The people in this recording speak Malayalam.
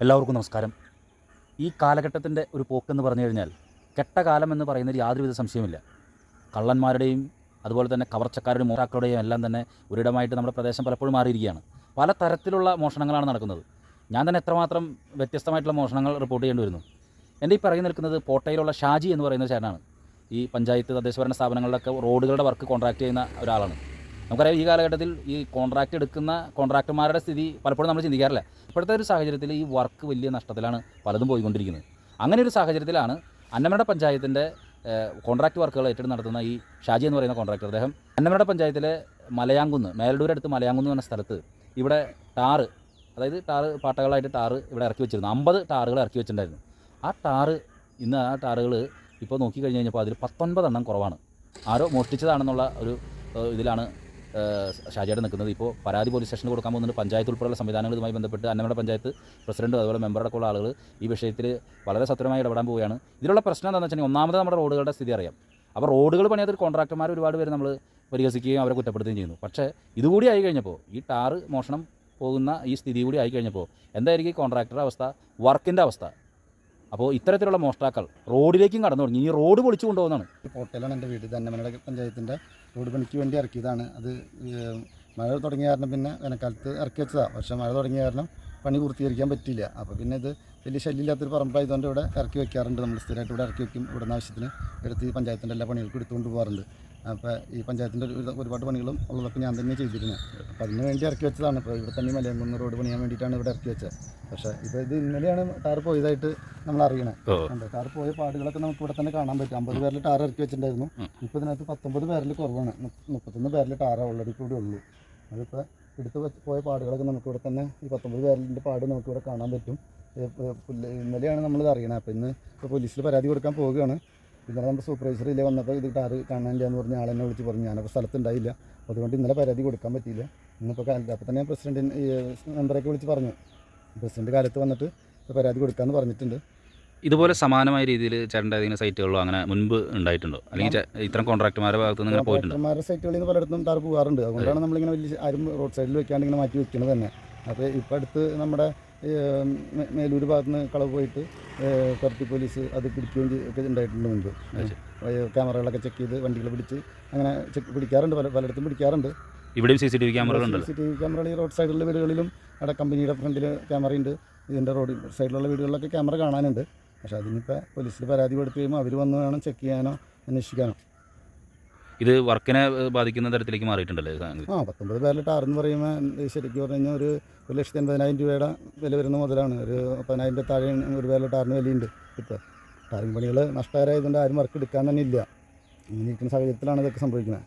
എല്ലാവർക്കും നമസ്കാരം. ഈ കാലഘട്ടത്തിന്റെ ഒരു പോക്കെന്ന് പറഞ്ഞു കഴിഞ്ഞാൽ കെട്ടകാലം എന്ന് പറയുന്നതിൽ യാതൊരുവിധ സംശയമില്ല കള്ളന്മാരുടെയും അതുപോലെ തന്നെ കവർച്ചക്കാരുടെയും മോഷ്ടാക്കളുടെയും എല്ലാം തന്നെ ഒരിടമായിട്ട് നമ്മുടെ പ്രദേശം പലപ്പോഴും മാറിയിരിക്കുകയാണ്. പല തരത്തിലുള്ള മോഷണങ്ങളാണ് നടക്കുന്നത്. ഞാൻ തന്നെ എത്രമാത്രം വ്യത്യസ്തമായിട്ടുള്ള മോഷണങ്ങൾ റിപ്പോർട്ട് ചെയ്യേണ്ടി വരുന്നു. എന്റെ ഈ പറഞ്ഞു നിൽക്കുന്നത് പോട്ടയിലുള്ള ഷാജി എന്ന് പറയുന്ന ചേട്ടനാണ്. ഈ പഞ്ചായത്ത് തദ്ദേശഭരണ സ്ഥാപനങ്ങളിലൊക്കെ റോഡുകളുടെ വർക്ക് കോൺട്രാക്ട് ചെയ്യുന്ന ഒരാളാണ്. നമുക്കറിയാം ഈ കാലഘട്ടത്തിൽ ഈ കോൺട്രാക്ട് എടുക്കുന്ന കോൺട്രാക്ടർമാരുടെ സ്ഥിതി പലപ്പോഴും നമ്മൾ ചിന്തിക്കാറില്ല. ഇപ്പോഴത്തെ ഒരു സാഹചര്യത്തിൽ ഈ വർക്ക് വലിയ നഷ്ടത്തിലാണ് പലതും പോയിക്കൊണ്ടിരിക്കുന്നത്. അങ്ങനെ ഒരു സാഹചര്യത്തിലാണ് അന്നമനട പഞ്ചായത്തിന്റെ കോൺട്രാക്ട് വർക്കുകൾ ഏറ്റെടുത്ത് നടത്തുന്ന ഈ ഷാജി എന്ന് പറയുന്ന കോൺട്രാക്ടർ അദ്ദേഹം അന്നമനട പഞ്ചായത്തിലെ മലയാങ്കുന്ന് മേലടൂർ അടുത്ത് മലയാങ്കുന്ന് എന്ന സ്ഥലത്ത് ഇവിടെ ടാറ് അതായത് ടാറ് പാട്ടകളായിട്ട് ടാറ് ഇവിടെ ഇറക്കി വെച്ചിരുന്നു. അമ്പത് ടാറുകൾ ഇറക്കി വെച്ചിട്ടുണ്ടായിരുന്നു. ആ ടാറ് ഇന്ന് ആ ടാറുകൾ ഇപ്പോൾ നോക്കി കഴിഞ്ഞ് കഴിഞ്ഞപ്പോൾ അതിൽ പത്തൊൻപതെണ്ണം കുറവാണ്. ആരോ മോഷ്ടിച്ചതാണെന്നുള്ള ഒരു ഇതിലാണ് ഷാജിയുടെ നിൽക്കുന്നത്. ഇപ്പോൾ പരാതി പോലീസ് സ്റ്റേഷനിൽ കൊടുക്കാൻ പോകുന്നുണ്ട്. പഞ്ചായത്ത് ഉൾപ്പെടെയുള്ള സംവിധാനങ്ങളുമായി ബന്ധപ്പെട്ട് അന്നമട പഞ്ചായത്ത് പ്രസിഡന്റ് അതുപോലെ മെമ്പറടക്കം ഉള്ള ആളുകൾ ഈ വിഷയത്തിൽ വളരെ സത്വരമായി ഇടപെടാൻ പോവുകയാണ്. ഇതിലുള്ള പ്രശ്നം എന്താണെന്ന് വെച്ചാൽ ഒന്നാമത് നമ്മുടെ റോഡുകളുടെ സ്ഥിതി അറിയാം. അപ്പോൾ റോഡുകൾ പണിയാത്തൊരു കോൺട്രാക്ടർമാർ ഒരുപാട് പേര് നമ്മൾ പരിഹസിക്കുകയും അവരെ കുറ്റപ്പെടുത്തുകയും ചെയ്യുന്നു. പക്ഷേ ഇതുകൂടി ആയി കഴിഞ്ഞപ്പോൾ ഈ ടാറ് മോഷണം പോകുന്ന ഈ സ്ഥിതി കൂടി ആയി കഴിഞ്ഞപ്പോൾ എന്തായിരിക്കും ഈ കോൺട്രാക്ടറുടെ അവസ്ഥ? വർക്കിന്റെ അവസ്ഥ. അപ്പോൾ ഇത്തരത്തിലുള്ള മോഷ്ടാക്കൾ റോഡിലേക്കും കടന്നു തുടങ്ങി. ഈ റോഡ് പൊളിച്ചു കൊണ്ടുപോകുന്നതാണ്. ഹോട്ടലാണ് എന്റെ വീട്. തന്നമനട പഞ്ചായത്തിന്റെ റോഡ് പണിക്ക് വേണ്ടി ഇറക്കിയതാണ്. അത് മഴ തുടങ്ങിയ കാരണം പിന്നെ വേനൽക്കാലത്ത് ഇറക്കി വെച്ചതാണ്. പക്ഷെ മഴ തുടങ്ങിയ കാരണം പണി പൂർത്തീകരിക്കാൻ പറ്റില്ല അപ്പോൾ പിന്നെ ഇത് വലിയ ശല്യമില്ലാത്തൊരു പറമ്പായതുകൊണ്ട് ഇവിടെ ഇറക്കി വെക്കാറുണ്ട്. നമ്മൾ സ്ഥിരമായിട്ട് ഇവിടെ ഇറക്കി വെക്കും. ഇവിടുന്ന് ആവശ്യത്തിന് എടുത്ത് പഞ്ചായത്തിന്റെ എല്ലാ പണികൾക്കും എടുത്തുകൊണ്ട് പോകാറുണ്ട്. അപ്പോൾ ഈ പഞ്ചായത്തിന്റെ ഒരു- ഒരുപാട് പണികളും ഉള്ളതൊക്കെ ഞാൻ തന്നെ ചെയ്തിരുന്നു. അപ്പോൾ അതിന് വേണ്ടി ഇറക്കി വെച്ചതാണ്. ഇപ്പോൾ ഇവിടെ തന്നെ മലയംകുന്ന് റോഡ് പണിയാൻ വേണ്ടിയിട്ടാണ് ഇവിടെ ഇറക്കി വെച്ചത്. പക്ഷേ ഇപ്പോൾ ഇത് ഇന്നലെയാണ് ടാർ പോയതായിട്ട് നമ്മൾ അറിയണേ. ഉണ്ട് ടാർ പോയ പാടുകളൊക്കെ നമുക്ക് ഇവിടെ തന്നെ കാണാൻ പറ്റും. അമ്പത് പേരിൽ ടാർ ഇറക്കി വെച്ചിട്ടുണ്ടായിരുന്നു. ഇപ്പോൾ ഇതിനകത്ത് പത്തൊമ്പത് പേരിൽ കുറവാണ്. മുപ്പ- മുപ്പത്തൊന്ന് പേരിൽ ടാർ ഓൾറെഡി കൂടി ഉള്ളൂ. അതിപ്പോൾ എടുത്ത് വെച്ച് പോയ പാടുകളൊക്കെ നമുക്ക് ഇവിടെ തന്നെ ഈ പത്തൊമ്പത് പേരിന്റെ പാട് നമുക്ക് ഇവിടെ കാണാൻ പറ്റും. ഇന്നലെയാണ് നമ്മളിത് അറിയണത് അപ്പോൾ ഇന്ന് ഇപ്പോൾ പോലീസിൽ പരാതി കൊടുക്കാൻ പോവുകയാണ്. ഇന്നലെ നമ്മുടെ സൂപ്പർവൈസർ ഇല്ലേ വന്നപ്പോൾ ഇത് ടാറ് കാണാനില്ല എന്ന് പറഞ്ഞ് ആളെന്നെ വിളിച്ച് പറഞ്ഞു. ഞാനപ്പോൾ സ്ഥലത്തുണ്ടായില്ല. അതുകൊണ്ട് ഇന്നലെ പരാതി കൊടുക്കാൻ പറ്റിയില്ല. ഇന്നിപ്പോൾ കാലത്ത് അപ്പോൾ തന്നെ പ്രസിഡന്റിന് മെമ്പറൊക്കെ വിളിച്ച് പറഞ്ഞു. പ്രസിഡന്റ് കാലത്ത് വന്നിട്ട് പരാതി കൊടുക്കാമെന്ന് പറഞ്ഞിട്ടുണ്ട്. ഇതുപോലെ സമാനമായ രീതിയിൽ ചേട്ടന്റെ ഏതെങ്കിലും സൈറ്റുകളോ അങ്ങനെ മുൻപ് ഉണ്ടായിട്ടുണ്ടോ? അല്ലെങ്കിൽ ഇത്തരം കോൺട്രാക്ടർമാരുടെ ഭാഗത്ത് നിന്ന് ഇങ്ങനെ പോയിട്ടുണ്ടോ? ഡോക്ടർമാരുടെ സൈറ്റുകളിൽ നിന്ന് പലയിടത്തും ടാർ പോകാറുണ്ട്. അതുകൊണ്ടാണ് നമ്മളിങ്ങനെ വലിയ ആരും റോഡ് സൈഡിൽ വെക്കാണ്ട് ഇങ്ങനെ മാറ്റി വെക്കുന്നത് തന്നെ. അപ്പോൾ ഇപ്പം അടുത്ത് നമ്മുടെ മേലൂർ ഭാഗത്ത് നിന്ന് കളവ് പോയിട്ട് കറക്റ്റ് പോലീസ് അത് പിടിക്കുകയും ഒക്കെ ഉണ്ടായിട്ടുണ്ട് മുൻപ്. ക്യാമറകളൊക്കെ ചെക്ക് ചെയ്ത് വണ്ടികൾ പിടിച്ച് അങ്ങനെ ചെക്ക് പിടിക്കാറുണ്ട് പല പലയിടത്തും പിടിക്കാറുണ്ട്. ഇവിടെയും സി സി ടി വി ക്യാമറകളുണ്ടല്ലോ? സി സി ടി വി ക്യാമറകൾ ഈ റോഡ് സൈഡിലുള്ള വീടുകളിലും അവിടെ കമ്പനിയുടെ ഫ്രണ്ടിൽ ക്യാമറയുണ്ട്. ഇതിന്റെ റോഡ് സൈഡിലുള്ള വീടുകളിലൊക്കെ ക്യാമറ കാണാനുണ്ട്. പക്ഷേ അതിനിപ്പോൾ പോലീസിൽ പരാതി കൊടുത്തു കഴിയുമ്പോൾ അവർ വന്ന് വേണം ചെക്ക് ചെയ്യാനോ അന്വേഷിക്കാനോ. ഇത് വർക്കിനെ ബാധിക്കുന്ന തരത്തിലേക്ക് മാറിയിട്ടുണ്ടല്ലേ ആ പത്തൊമ്പത് പേരിൽ ടാർ എന്ന് പറയുമ്പോൾ ശരിക്കും പറഞ്ഞു കഴിഞ്ഞാൽ ഒരു ഒരു ലക്ഷത്തി എൺപതിനായിരം രൂപയുടെ വില വരുന്ന മുതലാണ്. ഒരു പതിനായിരം രൂപ താഴെ ഒരു പേരുടെ ടാറിന് വിലയുണ്ട് ഇപ്പോൾ ടാറിംഗ് പണികൾ നഷ്ടകരമായതുകൊണ്ട് ആരും വർക്ക് എടുക്കാൻ തന്നെ ഇല്ല. ഇങ്ങനെ ഇരിക്കുന്ന സാഹചര്യത്തിലാണ് ഇതൊക്കെ സംഭവിക്കുന്നത്.